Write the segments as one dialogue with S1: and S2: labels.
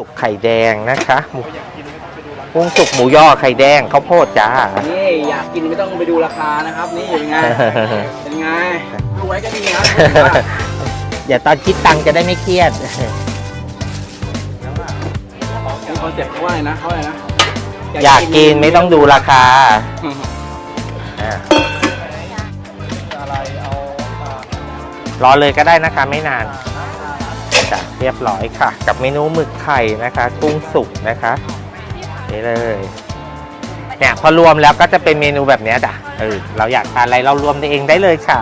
S1: สุกไข่แดงนะคะหมูกุ้งสุกหมูยอไข่แดงข้าวโพดจ้า
S2: นี่อยากกินไม่ต้องไปดูราคานะครับ นี่เป็นไง เป็นไงดูไว้ก็ดีนะ
S1: อย่าตอนคิดตังค์จะได้ไม่เครียด
S2: มีคอนเซ็ปต์เขาว่าอะไรนะเขาอะไรนะ
S1: อยากกินไม่ต้องดูราคาอะ
S2: อะไรเอาอ่าร
S1: อเลยก็ได้นะคะไม่นานจ้ะเรียบร้อยค่ะ กับเมนูหมึกไข่นะคะ กุ้งสุกนะคะนี่เลยเนี่ยพอรวมแล้วก็จะเป็นเมนูแบบนี้จ้ะเออเราอยากทานอะไรเรารวมเองได้เลยค่ะ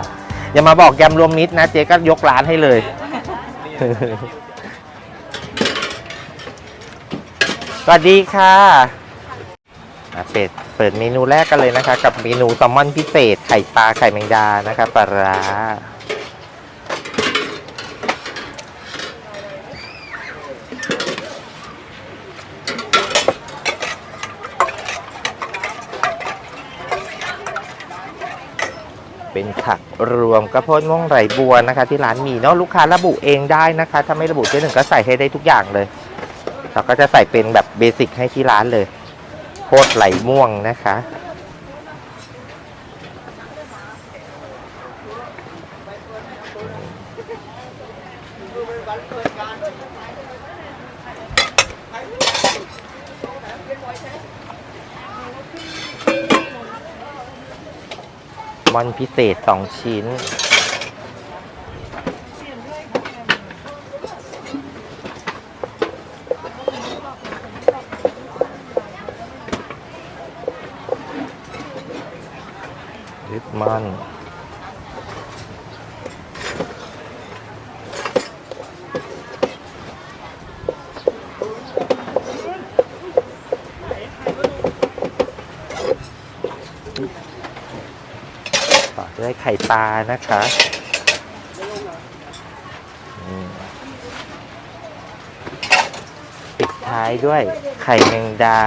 S1: อย่ามาบอกยำรวมมิตรนะเจ๊ก็ยกร้านให้เลยสวัสดีค่ะอะเปิดเปิดเมนูแรกกันเลยนะคะ กับเมนูแซลมอนพิเศษไข่ปลาไข่แมงดานะคะปลาร้า เป็นผักรวมกระเพดม่วงไหลบัวนะคะ ที่ร้านมีเนาะลูกค้าระบุเองได้นะคะ ถ้าไม่ระบุเจ๊หนึ่งก็ใส่ให้ได้ทุกอย่างเลยเราก็จะใส่เป็นแบบเบสิกให้ที่ร้านเลยโคตรไหลม่วงนะคะ อนพิเศษ 2 ชิ้น ลิปมันต่อด้วย ไข่ปลานะคะปิดท้ายด้วยไข่แมงดา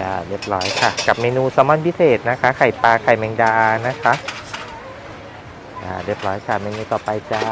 S1: จ้าเรียบร้อยค่ะ กับเมนูแซลมอนพิเศษนะคะ ไข่ปลาไข่แมงดานะคะเรียบร้อยค่ะเมนูต่อไปจ้า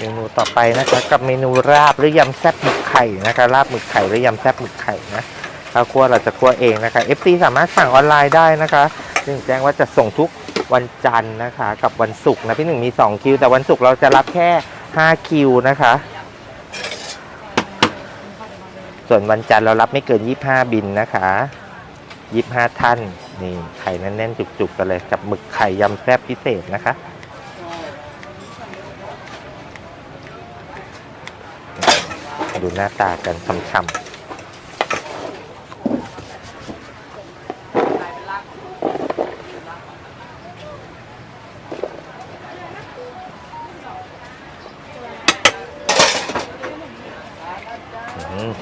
S1: เมนูต่อไปนะคะกับเมนูราบหรือยำแซ่บหมึกไข่นะคะราบหมึกไข่หรือยำแซ่บหมึกไข่นะข้าวคั่วเราจะคั่วเองนะคะ FC สามารถสั่งออนไลน์ได้นะคะซึ่งแจ้งว่าจะส่งทุกวันจันทร์นะคะ กับวันศุกร์นะพี่หนึ่งมี 2 คิว แต่วันศุกร์เราจะรับแค่ 5 คิวนะคะ ส่วนวันจันทร์เรารับไม่เกิน 25 บินนะคะ25ท่านนี่ไข่แน่นๆจุกๆกันเลยกับหมึกไข่ยำแซ่บพิเศษนะคะ ดูหน้าตากันช่ำๆ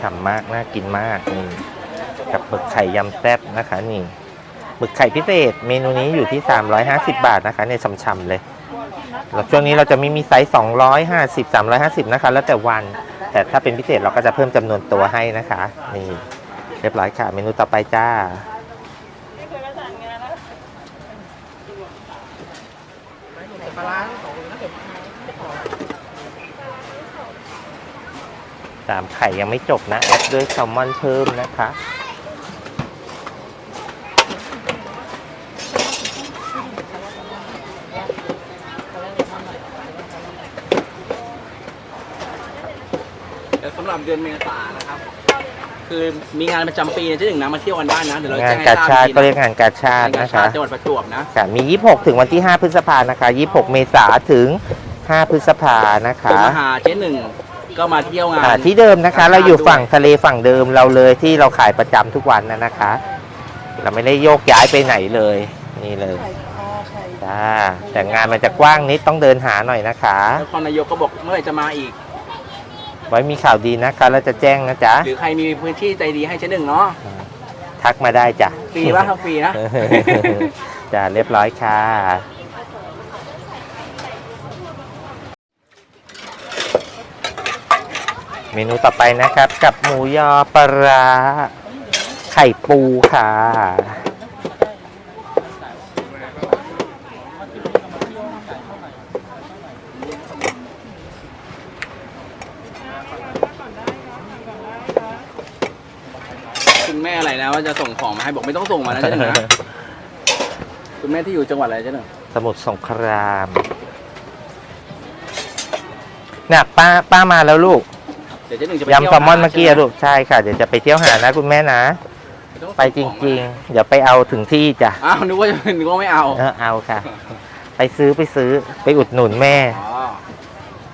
S1: ฉ่ำมาก น่ากินมากนี่กับหมึกไข่ยำแซ่บนะคะ นี่หมึกไข่พิเศษ เมนูนี้อยู่ที่ 350 บาทนะคะเนี่ยช่ำๆเลย แล้วช่วงนี้เราจะไม่มีไซส์250 350 นะคะ แล้วแต่วัน แต่ถ้าเป็นพิเศษเราก็จะเพิ่มจำนวนตัวให้นะคะ นี่ เรียบร้อยค่ะ เมนูต่อไปจ้า
S2: ปลาร้า
S1: สามไข่ยังไม่จบนะแอดด้วยแซลมอนเพิ่มนะคะ
S2: เดี๋ยวสำหรับเดือนเมษายนนะครับ คือมีงานประจำปีนะที่หนึ่งนะมาเที่ยวกันได้นะเดี๋ยวเรา
S1: งา
S2: แจ้
S1: น
S2: งให้
S1: กา
S2: ทราบ
S1: ชาติ
S2: อีก
S1: ก็
S2: ที
S1: เรียก
S2: นะ
S1: งานกาชาติ
S2: งานกา
S1: นะ
S2: ชา
S1: คะ
S2: ติจังหวัดประจวบนะ
S1: ค่ะมี 26 ถึงวันที่ 5 พฤษภานะคะ 26 เมษาถึง 5 พฤษภานะคะ
S2: ผมมาหาเจ๊หนึ่งก็มาเที่ยวงาน
S1: อ่าที่เดิมนะคะ เราอยู่ฝั่งทะเลฝั่งเดิมเราเลยที่เราขายประจำทุกวันนะนะคะ เราไม่ได้โยกย้ายไปไหนเลย นี่เลยจ้าแต่งานมันจะกว้างนิดต้องเดินหาหน่อยนะคะ
S2: แล้วคอนนายกก็บอกเมื่อไหร่จะมาอีก
S1: ไว้มีข่าวดีนะคะแล้วจะแจ้งนะจ๊ะ
S2: หรือใครมีพื้นที่ใจดีให้ชั้นหนึ่งเนาะ
S1: ทักมาได้จ้ะ
S2: ฟรีว่าทำฟรีนะ
S1: จ้ะเรียบร้อยค่ะ เมนูต่อไปนะครับ กับหมูยอปลาไข่ปูค่ะ
S2: ม่อะไรนะว่าจะส่งของมาให้บอกไม่ต้องส่งมานะเจ๊หนึ่งนะคุณแม่ที่อยู่จังหวัดอะไรเจ๊หนึ่ง
S1: สมุทรสงครามน่ะป้าป้ามาแล้วลูก
S2: เดี๋ยวเจ๊หนึ่งจะไป
S1: ยำแซลมอนเมื่อกี้อะ
S2: ลู
S1: ลูกใช่ค่ะ เดี๋ยวจะไปเที่ยวหานะคุณแม่นะ ไปจริง ๆ เดี๋ยวไปเอาถึงที่จ้ะ
S2: ๆอ้าวนึกว่าจะนึกว่าไม่เอา
S1: เออเอาค่ะ ไปซื้อไปซื้อไปอุดหนุนแม่
S2: อ๋อ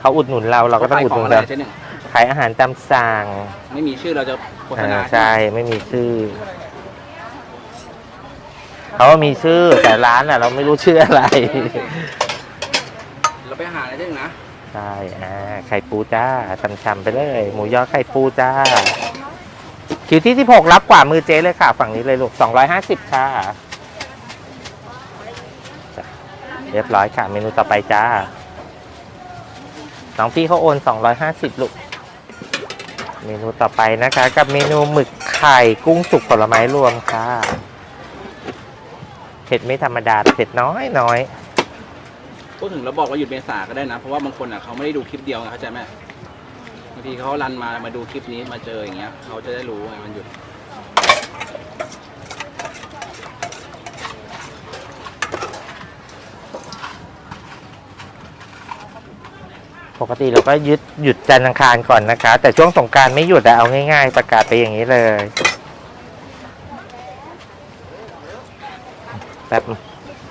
S1: เขาอุดหนุนเราเราก็ต้องอุดหนุน
S2: ข
S1: เขา
S2: ยขงะไรเจ๊หนึ่ง
S1: ขายอาหารตามสั่ง
S2: ไม่มีชื่อเราจะโฆษ
S1: อ่า
S2: ณา
S1: ใช่ไม่มีชื่อเขาว่ามีชื่อแต่ร้านอะ เราไม่รู้ชื่ออะไร
S2: เราไปหาอะไรเจ๊หนึ่งนะ
S1: ใช่อ่าไข่ปูจ้าช่ำๆไปเลย หมูยอไข่ปูจ้า คิวที่ 16 รับกว่ามือเจ๊เลยค่ะ ฝั่งนี้เลยลูก 250 ค่ะจ้ะเรียบร้อยค่ะ เมนูต่อไปจ้า น้องพี่เขาโอน 250 ลูก เมนูต่อไปนะคะ กับเมนูหมึกไข่กุ้งสุกผลไม้รวมค่ะเผ็ดไม่ธรรมดาเผ็ดน้อยน้อย
S2: พูดถึงเราบอกว่าหยุดเมษาก็ได้นะ เพราะว่าบางคนอะเขาไม่ได้ดูคลิปเดียวไงเข้าใจไหมบางทีเขารันมามาดูคลิปนี้มาเจออย่างเงี้ยเขาจะได้รู้ไงมันหยุด
S1: ปกติเราก็ยึดหยุดจันทร์อังคารก่อนนะคะ แต่ช่วงสงการไม่หยุดแต่เอาง่ายๆ ประกาศไปอย่างนี้เลยแบบ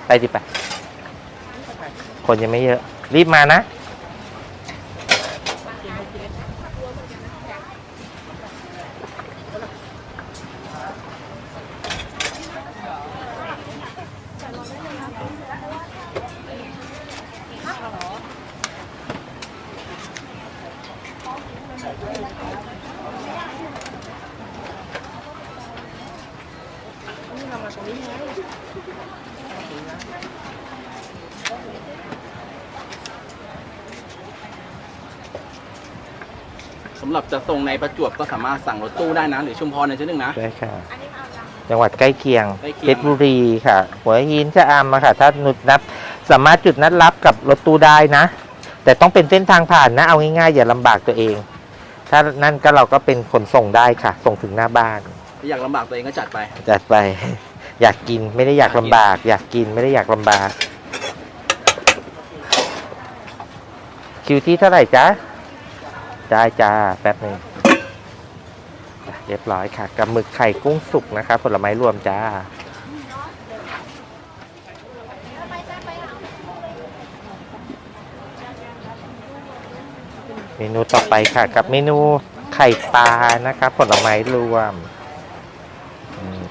S1: ไปดิไปคนยังไม่เยอะ รีบมานะ
S2: สำหรับจะส่งในประจวบก็สามารถสั่งรถตู้ได้นะ หรือชุมพรในชั้นหนึ่งนะ
S1: ได้ค่ะ จังหวัดใกล้เคียง
S2: ใกล้เคียง
S1: เพชรบุรีค่ะ หัวหินชะอำมาค่ะ ถ้านุดนับ สามารถจุดนัดรับกับรถตู้ได้นะ แต่ต้องเป็นเส้นทางผ่านนะ เอาง่ายๆ อย่าลำบากตัวเอง ถ้านั่นก็เราก็เป็นขนส่งได้ค่ะ ส่งถึงหน้าบ้าน
S2: ถ้า อยากลำบากตัวเองก็จัดไป
S1: จัดไป อยากกินไม่ได้อยากลำบาก อยากกินไม่ได้อยากลำบาก คิวที่เท่าไหร่จ๊ะได้จ้าแป๊บหนึ่งเรียบร้อยค่ะกับหมึกไข่กุ้งสุกนะคะผลไม้รวมจ้าเมนูต่อไปค่ะ กับเมนูไข่ปลานะคะผลไม้รวม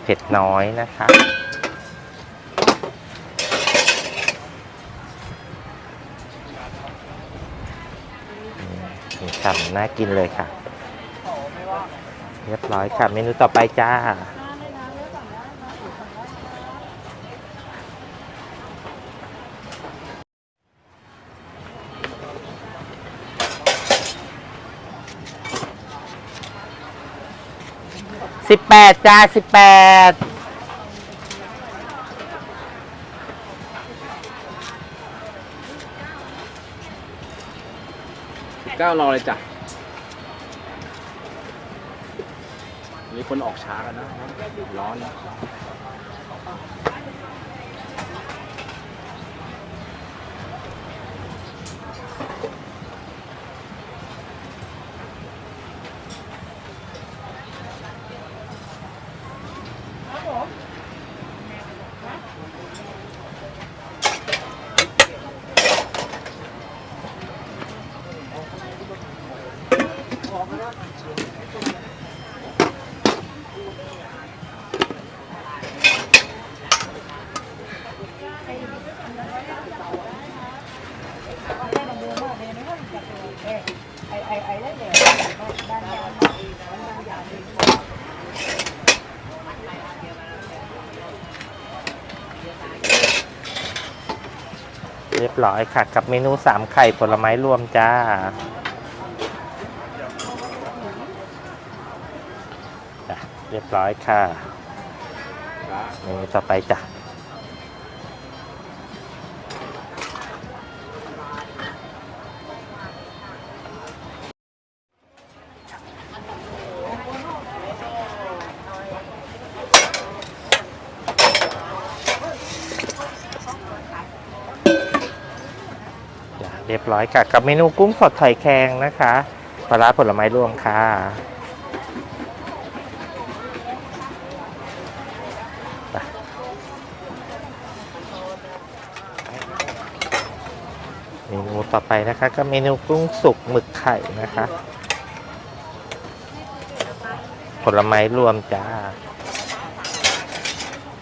S1: เผ็ดน้อยนะคะอืมฉ่ำน่ากินเลยค่ะ เรียบร้อยค่ะ เมนูต่อไปจ้า สิบแปดจ้าสิบแปดเก้า
S2: รอเลยจ้ะมีคนออกช้ากันนะ ร้อนนะ
S1: บร้อยค่ะ กับเมนูสามไข่ผลไม้รวมจ้า เรียบร้อยค่ะเมนูต่อไปจ้ะ รียบร้อยค่ะ กับเมนูกุ้งสดไข่แครงนะคะปลาร้าผลไม้รวมค่ะเมนูต่อไปนะคะก็เมนูกุ้งสุกหมึกไข่นะคะ ผลไม้รวมจ้า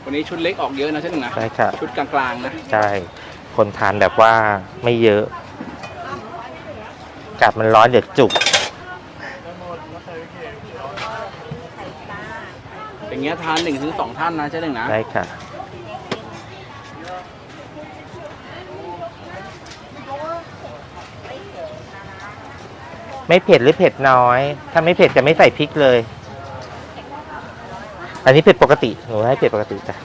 S2: วันนี้ชุดเล็กออกเยอะนะเช่นหนึ่งนะ
S1: ใช่ค่ะ
S2: ชุดกลางๆนะ
S1: ใช่ คนทานแบบว่าไม่เยอะ อากาศมันร้อนเดี๋ยวจุก
S2: อย่างเงี้ยทานหนึ่งถึงสองท่านนะเช่นหนึ่งนะ
S1: ได้ค่ะ ไม่เผ็ดหรือเผ็ดน้อย ถ้าไม่เผ็ดจะไม่ใส่พริกเลย อันนี้เผ็ดปกติ หนูให้เผ็ดปกติจ้ะ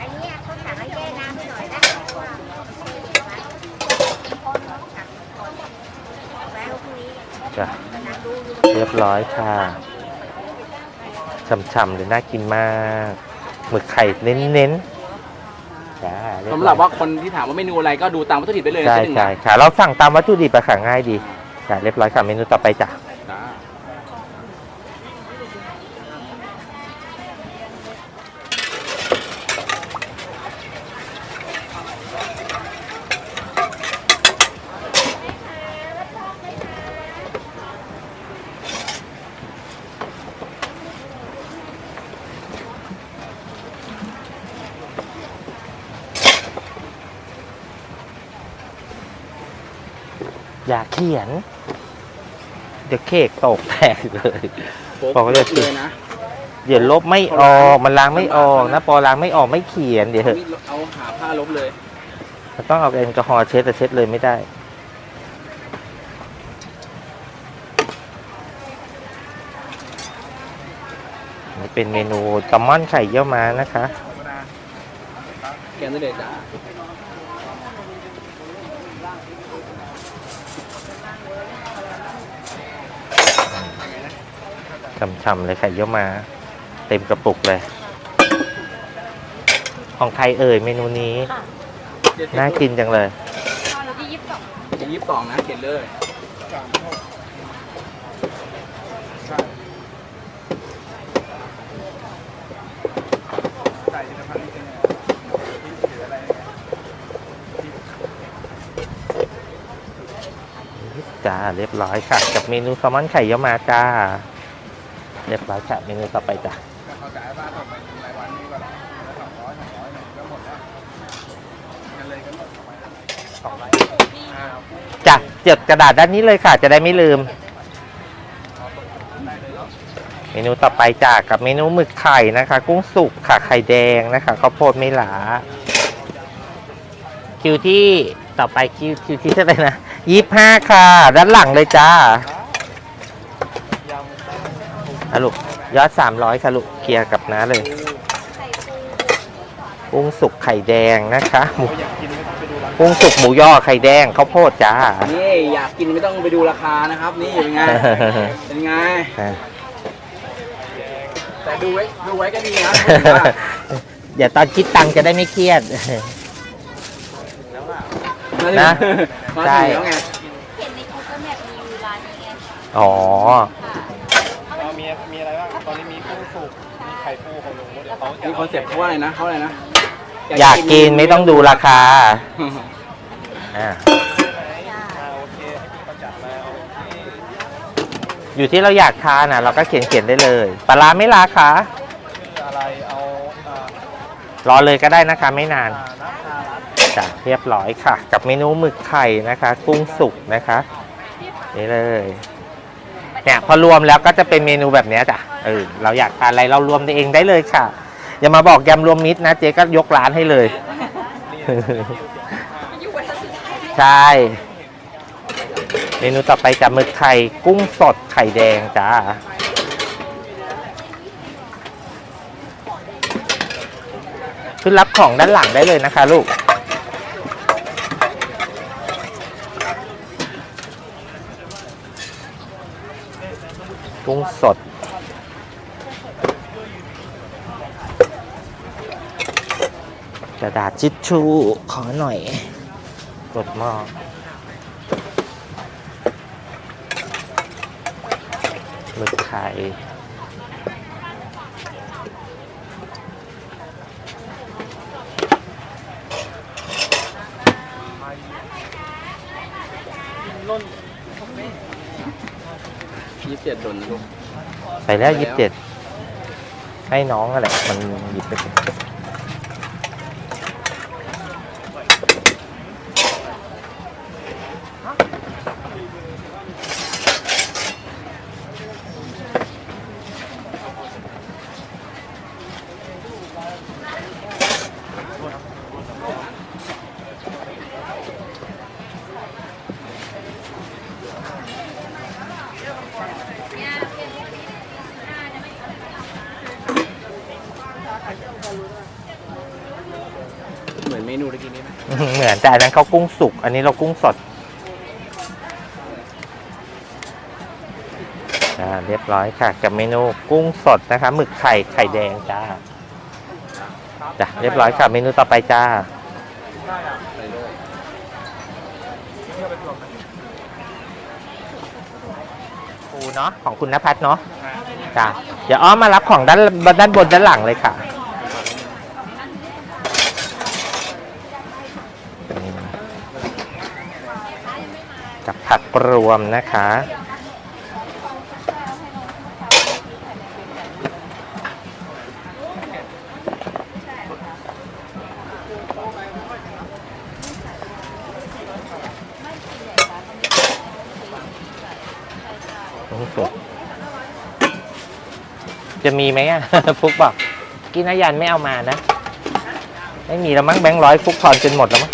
S3: อันเนี้ยเขาสั่งให้แย่น้ำให้หน่อยนะว่าไว้เอาพรุ่งนี้
S1: จ้ะ
S3: น้ำดูดู
S1: เรียบร้อยค่ะฉ่ำๆเลยน่ากินมากหมึกไข่เน้นๆจ้าเย
S2: สำหรับว่าคนที่ถามว่าเมนูอะไรก็ดูตามวัตถุดิบไปเลยนะ
S1: ใช่
S2: เช่นหนึ่ง
S1: ใช่
S2: นะ
S1: ค่ะ เราสั่งตามวัตถุดิบอะค่ะง่ายดีจ้ะเรียบร้อยค่ะเมนูต่อไปจ้ะ
S2: จ้า
S1: อย่าเขียน เดี๋ยวเค้กตกแตกเลย
S2: โป๊ะ
S1: บอกไว้เลย
S2: เลยนะ
S1: เดี๋ยวลบไม่ออก มันล้างไม่ออกนะ ปอล้างไม่ออกไม่เขียนเดี๋ยวเถอะ
S2: เอาหาผ้าลบเลย
S1: มันต้องเอาแอลกอฮอล์เช็ดแต่เช็ดเลยไม่ได้ นี่เป็นเมนูแซลมอนไข่เยี่ยวม้านะคะ
S2: แกนได้เลยจ้า
S1: ฉ่ำๆเลยไข่เยี่ยวม้าเต็มกระปุกเลย ของใครเอ่ยเมนูนี้น่ากินจังเลย
S2: จะยี่สิบสองนะเขียนเลย
S1: จ้าเรียบร้อยค่ะ กับเมนูแซลมอนไข่เยี่ยวม้าจ้า เรียบร้อยค่ะเมนูต่อไปจ้ะจ้ะเจ็บกระดาษด้านนี้เลยค่ะ จะได้ไม่ลืม เมนูต่อไปจ้ะกับเมนูหมึกไข่นะคะ กุ้งสุกค่ะไข่แดงนะคะข้าวโพดไม่หลาคิวที่ต่อไปคิวคิวที่เท่าไหร่นะยี่ห้าค่ะ ด้านหลังเลยจ้า อะลูกยอดสามร้อยค่ะลูกเคลียร์กับน้าเลยกุ้งสุกไข่แดงนะคะหมูกุ้งสุกหมูย่อไข่แดงข้าวโพดจ้า
S2: นี่อยากกินไม่ต้องไปดูราคานะครับ นี่เป็นไง เป็นไง แต่ดูไว้ดูไว้ก็ดีนะ
S1: เดี๋ยวตอนคิดตังค์จะได้ไม่เครียดนะ
S2: มา
S1: ใช่
S2: ถึงแล้วไง
S3: เห็นในคูเกิลแมพมีอยู่ร้านนี้ไง
S1: อ๋อ
S4: มี
S2: คอนเซ็ปต์เขาว่าอะไรนะเขาอะไรนะ
S1: อยากกินไม่ต้องดูราคาอ่า
S4: อ่าโอเคให้พี่ประจักษ์มาโอเค
S1: อยู่ที่เราอยากทานอะ เราก็เขียนเขียนได้เลยปลาร้าไม่ราคา
S4: ชื่ออะไรเอาอ่าร
S1: อเลยก็ได้นะคะ ไม่นาน
S4: อ่านักทารัต
S1: จ้ะเรียบร้อยค่ะ กับเมนูหมึกไข่นะคะ กุ้งสุกนะคะ นี่เลยเนี่ยพอรวมแล้วก็จะเป็นเมนูแบบเนี้ยจ้ะเออเราอยากทานอะไรเรารวมเองได้เลยค่ะ อย่ามาบอกยำรวมมิตรนะเจ๊ก็ยกร้านให้เลย ใช่เมนูต่อไปจะหมึกไข่กุ้งสดไข่แดงจ้าขึ้นรับของด้านหลังได้เลยนะคะลูก กุ้งสด ระดาษชิชชู่ขอหน่อยกดหม้อหมึกไข่
S2: ยี่สิบเจ็ดโดนนะลูก
S1: ไปแล้ว
S2: ไปแล้ว
S1: ยี่สิบเจ็ดให้น้องอะไรมันหยิบไป
S2: เหมือนเมนูตะกี้นี้ไหม
S1: เหมือนแต่อันนั้นเขากุ้งสุก อันนี้เรากุ้งสดอ่าเรียบร้อยค่ะ กับเมนูกุ้งสดนะคะหมึกไข่ไข่แดงจ้าจ้ะเรียบร้อยค่ะเมนูต่อไปจ้า
S2: ไปเลย
S1: ปูเนาะของคุณนภัสเนาะจ้ะเดี๋ยวอ้อมมารับของด้านด้านบนด้านหลังเลยค่ะกับ ผักรวมนะคะ จะมีไหมอะ ฟุกบอก กินอายันไม่เอามานะ ไม่มีแล้วมั้งแบงค์ร้อยฟุกทอนจนหมดแล้วมั้ง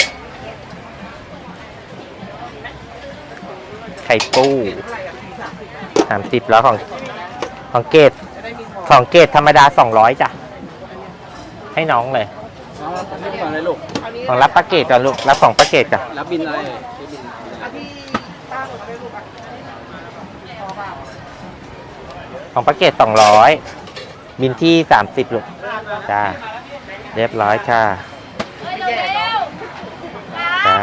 S1: ไข่ปูสามสิบแล้วของของเกตของเกตธรรมดาสองร้อยจ้ะ ให้น้องเลย
S2: น้องรับบินก่อนเลยลูก
S1: ของรับปาเกตก่อนลูก รับของปาเกตก่อน
S2: รับบินอะไรเอ่ยบิน
S1: ของปาเกตสองร้อยบินที่สามสิบลูก จ้า เรียบร้อยค่ะ จ้า